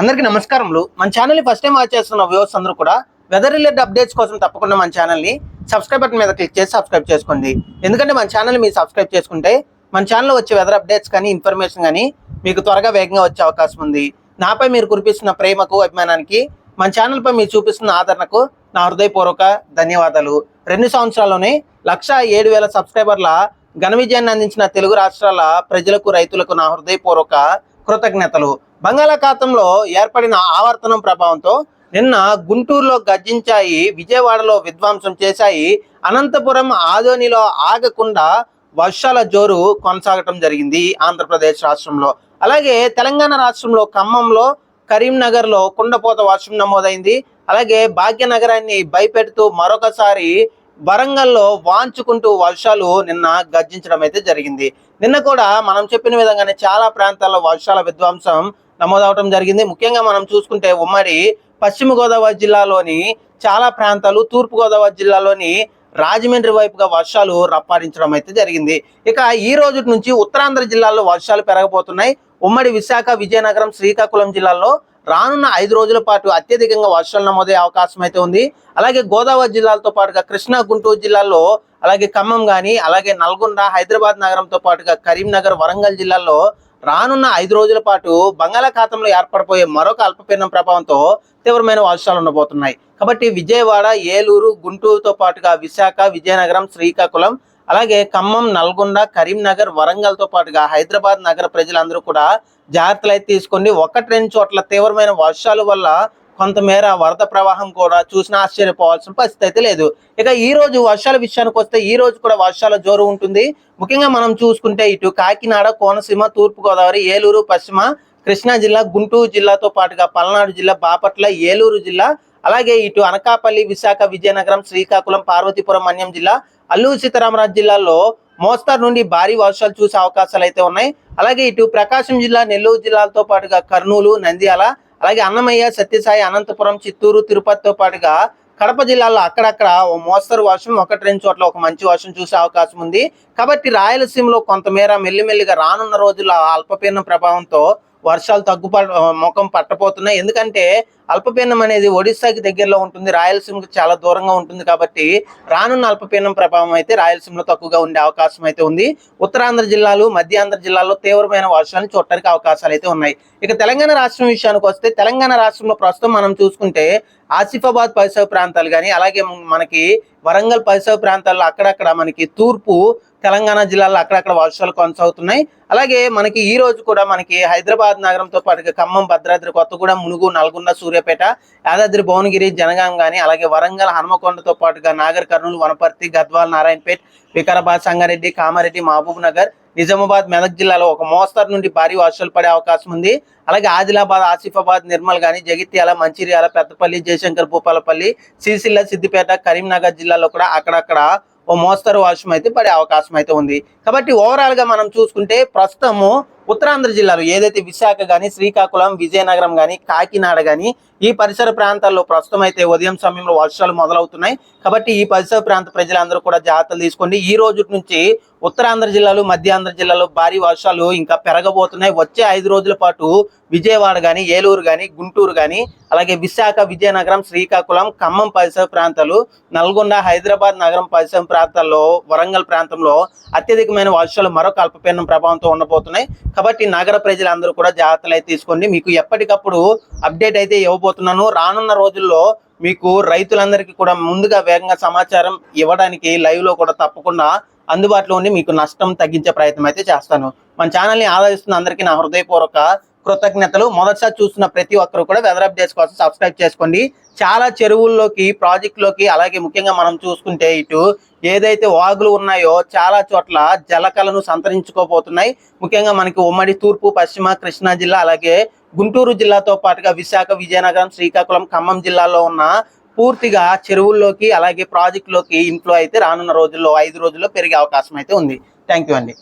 అందరికీ నమస్కారములు. మన ఛానల్ని ఫస్ట్ టైం వాచ్ చేస్తున్న వ్యూవర్స్ అందరూ కూడా వెదర్ రిలేటెడ్ అప్డేట్స్ కోసం తప్పకుండా మన ఛానల్ని సబ్స్క్రైబ్ బటన్ మీద క్లిక్ చేసి సబ్స్క్రైబ్ చేసుకోండి. ఎందుకంటే మన ఛానల్ మీరు సబ్స్క్రైబ్ చేసుకుంటే మన ఛానల్లో వచ్చే వెదర్ అప్డేట్స్ కానీ ఇన్ఫర్మేషన్ కానీ మీకు త్వరగా వేగంగా వచ్చే అవకాశం ఉంది. నాపై మీరు కురిపిస్తున్న ప్రేమకు అభిమానానికి మన ఛానల్పై మీరు చూపిస్తున్న ఆదరణకు నా హృదయపూర్వక ధన్యవాదాలు. రెండు సంవత్సరాల్లోనే లక్ష ఏడు వేల సబ్స్క్రైబర్ల ఘన విజయాన్ని అందించిన తెలుగు రాష్ట్రాల ప్రజలకు రైతులకు నా హృదయపూర్వక కృతజ్ఞతలు. బంగాళాఖాతంలో ఏర్పడిన ఆవర్తనం ప్రభావంతో నిన్న గుంటూరులో గర్జించాయి విజయవాడలో విధ్వంసం చేశాయి అనంతపురం ఆదోనిలో ఆగకుండా వర్షాల జోరు కొనసాగటం జరిగింది ఆంధ్రప్రదేశ్ రాష్ట్రంలో. అలాగే తెలంగాణ రాష్ట్రంలో ఖమ్మంలో కరీంనగర్లో కుండపోత వర్షం నమోదైంది. అలాగే భాగ్యనగరాన్ని భయపెడుతూ మరొకసారి వరంగల్లో వాంచుకుంటూ వర్షాలు నిన్న గర్జించడం అయితే జరిగింది. నిన్న కూడా మనం చెప్పిన విధంగానే చాలా ప్రాంతాల్లో వర్షాల విధ్వంసం నమోదవడం జరిగింది. ముఖ్యంగా మనం చూసుకుంటే ఉమ్మడి పశ్చిమ గోదావరి జిల్లాలోని చాలా ప్రాంతాలు తూర్పు గోదావరి జిల్లాలోని రాజమండ్రి వైపుగా వర్షాలు రప్పాడించడం అయితే జరిగింది. ఇక ఈ రోజు నుంచి ఉత్తరాంధ్ర జిల్లాల్లో వర్షాలు పెరగబోతున్నాయి. ఉమ్మడి విశాఖ విజయనగరం శ్రీకాకుళం జిల్లాల్లో రానున్న ఐదు రోజుల పాటు అత్యధికంగా వర్షాలు నమోదే అవకాశం అయితే ఉంది. అలాగే గోదావరి జిల్లాలతో పాటుగా కృష్ణా గుంటూరు జిల్లాల్లో అలాగే ఖమ్మం కానీ అలాగే నల్గొండ హైదరాబాద్ నగరంతో పాటుగా కరీంనగర్ వరంగల్ జిల్లాల్లో రానున్న ఐదు రోజుల పాటు బంగాళాఖాతంలో ఏర్పడిపోయే మరొక అల్పపీడనం ప్రభావంతో తీవ్రమైన వర్షాలు ఉండబోతున్నాయి. కాబట్టి విజయవాడ ఏలూరు గుంటూరుతో పాటుగా విశాఖ విజయనగరం శ్రీకాకుళం అలాగే ఖమ్మం నల్గొండ కరీంనగర్ వరంగల్తో పాటుగా హైదరాబాద్ నగర ప్రజలందరూ కూడా జాగ్రత్తలు అయితే తీసుకోండి ఒకటి రెండు చోట్ల తీవ్రమైన వర్షాలు వల్ల కొంతమేర వరద ప్రవాహం కూడా చూసినా ఆశ్చర్యపోవాల్సిన పరిస్థితి అయితే లేదు. ఇక ఈ రోజు వర్షాల విషయానికి వస్తే ఈ రోజు కూడా వర్షాల జోరు ఉంటుంది. ముఖ్యంగా మనం చూసుకుంటే ఇటు కాకినాడ కోనసీమ తూర్పుగోదావరి ఏలూరు పశ్చిమ కృష్ణా జిల్లా గుంటూరు జిల్లాతో పాటుగా పల్నాడు జిల్లా బాపట్ల ఏలూరు జిల్లా అలాగే ఇటు అనకాపల్లి విశాఖ విజయనగరం శ్రీకాకుళం పార్వతీపురం మన్యం జిల్లా అల్లూరు సీతారామరాజు జిల్లాలో మోస్తారు నుండి భారీ వర్షాలు చూసే అవకాశాలు అయితే ఉన్నాయి. అలాగే ఇటు ప్రకాశం జిల్లా నెల్లూరు జిల్లాలతో పాటుగా కర్నూలు నంద్యాల అలాగే అన్నమయ్య సత్యసాయి అనంతపురం చిత్తూరు తిరుపతితో పాటుగా కడప జిల్లాలో అక్కడక్కడ ఓ మోస్తరు వర్షం ఒకటి రెండు చోట్ల ఒక మంచి వర్షం చూసే అవకాశం ఉంది. కాబట్టి రాయలసీమలో కొంతమేర మెల్లిమెల్లిగా రానున్న రోజుల్లో ఆ అల్పపీడనం ప్రభావంతో వర్షాలు తగ్గుప ముఖం పట్టపోతున్నాయి. ఎందుకంటే అల్పపీడనం అనేది ఒడిశాకి దగ్గరలో ఉంటుంది. రాయలసీమకు చాలా దూరంగా ఉంటుంది కాబట్టి రానున్న అల్పపీడనం ప్రభావం అయితే రాయలసీమలో తక్కువగా ఉండే అవకాశం అయితే ఉంది. ఉత్తరాంధ్ర జిల్లాలు మధ్యాంధ్ర జిల్లాల్లో తీవ్రమైన వర్షాలు చూడటానికి అవకాశాలు అయితే ఉన్నాయి. ఇక తెలంగాణ రాష్ట్రం విషయానికి వస్తే తెలంగాణ రాష్ట్రంలో ప్రస్తుతం మనం చూసుకుంటే ఆసిఫాబాద్ పరిసర ప్రాంతాలు కానీ అలాగే మనకి వరంగల్ పరిసర ప్రాంతాల్లో అక్కడక్కడ మనకి తూర్పు తెలంగాణ జిల్లాలో అక్కడక్కడ వర్షాలు కొనసాగుతున్నాయి. అలాగే మనకి ఈ రోజు కూడా మనకి హైదరాబాద్ నగరంతో పాటుగా ఖమ్మం భద్రాద్రి కొత్తగూడెం మునుగు నల్గొండ సూర్యాపేట యాదాద్రి భువనగిరి జనగాం కానీ అలాగే వరంగల్ హనుమకొండతో పాటుగా నాగర్ కర్నూలు వనపర్తి గద్వాల్ నారాయణపేట్ వికారాబాద్ సంగారెడ్డి కామారెడ్డి మహబూబ్ నగర్ నిజామాబాద్ మెదక్ జిల్లాలో ఒక మోస్తరు నుండి భారీ వర్షాలు పడే అవకాశం ఉంది. అలాగే ఆదిలాబాద్ ఆసిఫాబాద్ నిర్మల్ కానీ జగిత్యాల మంచిర్యాల పెద్దపల్లి జయశంకర్ భూపాలపల్లి సిరిసిల్ల సిద్దిపేట కరీంనగర్ జిల్లాలో కూడా అక్కడక్కడ ఓ మోస్తరు వర్షం అయితే పడే అవకాశం అయితే ఉంది. కాబట్టి ఓవరాల్గా మనం చూసుకుంటే ప్రస్తుతము ఉత్తరాంధ్ర జిల్లాలో ఏదైతే విశాఖ కానీ శ్రీకాకుళం విజయనగరం కానీ కాకినాడ కానీ ఈ పరిసర ప్రాంతాల్లో ప్రస్తుతం అయితే ఉదయం సమయంలో వర్షాలు మొదలవుతున్నాయి. కాబట్టి ఈ పరిసర ప్రాంత ప్రజలందరూ కూడా జాగ్రత్తలు తీసుకోండి. ఈ రోజు నుంచి ఉత్తరాంధ్ర జిల్లాలు మధ్యాంధ్ర జిల్లాలో భారీ వర్షాలు ఇంకా పెరగబోతున్నాయి. వచ్చే ఐదు రోజుల పాటు విజయవాడ కానీ ఏలూరు కానీ గుంటూరు కానీ అలాగే విశాఖ విజయనగరం శ్రీకాకుళం ఖమ్మం పరిసర ప్రాంతాలు నల్గొండ హైదరాబాద్ నగరం పరిసర ప్రాంతాల్లో వరంగల్ ప్రాంతంలో అత్యధికమైన వర్షాలు మరొక అల్పపీడనం ప్రభావంతో ఉండబోతున్నాయి. కాబట్టి నగర ప్రజలందరూ కూడా జాగ్రత్తలు అయితే తీసుకోండి. మీకు ఎప్పటికప్పుడు అప్డేట్ అయితే ఇవ్వబోతున్నాను. రానున్న రోజుల్లో మీకు రైతులందరికీ కూడా ముందుగా వేగంగా సమాచారం ఇవ్వడానికి లైవ్లో కూడా తప్పకుండా అందుబాటులో ఉండి మీకు నష్టం తగ్గించే ప్రయత్నం అయితే చేస్తాను. మన ఛానల్ని ఆదరిస్తున్న అందరికీ నా హృదయపూర్వక కృతజ్ఞతలు. మొదటిసారి చూస్తున్న ప్రతి ఒక్కరు కూడా వెదర్ అప్డేట్స్ కోసం సబ్స్క్రైబ్ చేసుకోండి. చాలా చెరువుల్లోకి ప్రాజెక్టులోకి అలాగే ముఖ్యంగా మనం చూసుకుంటే ఇటు ఏదైతే వాగులు ఉన్నాయో చాలా చోట్ల జలకలను సంతరించుకోబోతున్నాయి. ముఖ్యంగా మనకి ఉమ్మడి తూర్పు పశ్చిమ కృష్ణా జిల్లా అలాగే గుంటూరు జిల్లాతో పాటుగా విశాఖ విజయనగరం శ్రీకాకుళం ఖమ్మం జిల్లాలో ఉన్న పూర్తిగా చెరువుల్లోకి అలాగే ప్రాజెక్టులోకి ఇంట్లో అయితే రానున్న రోజుల్లో ఐదు రోజుల్లో పెరిగే అవకాశం అయితే ఉంది. థ్యాంక్ యూ అండి.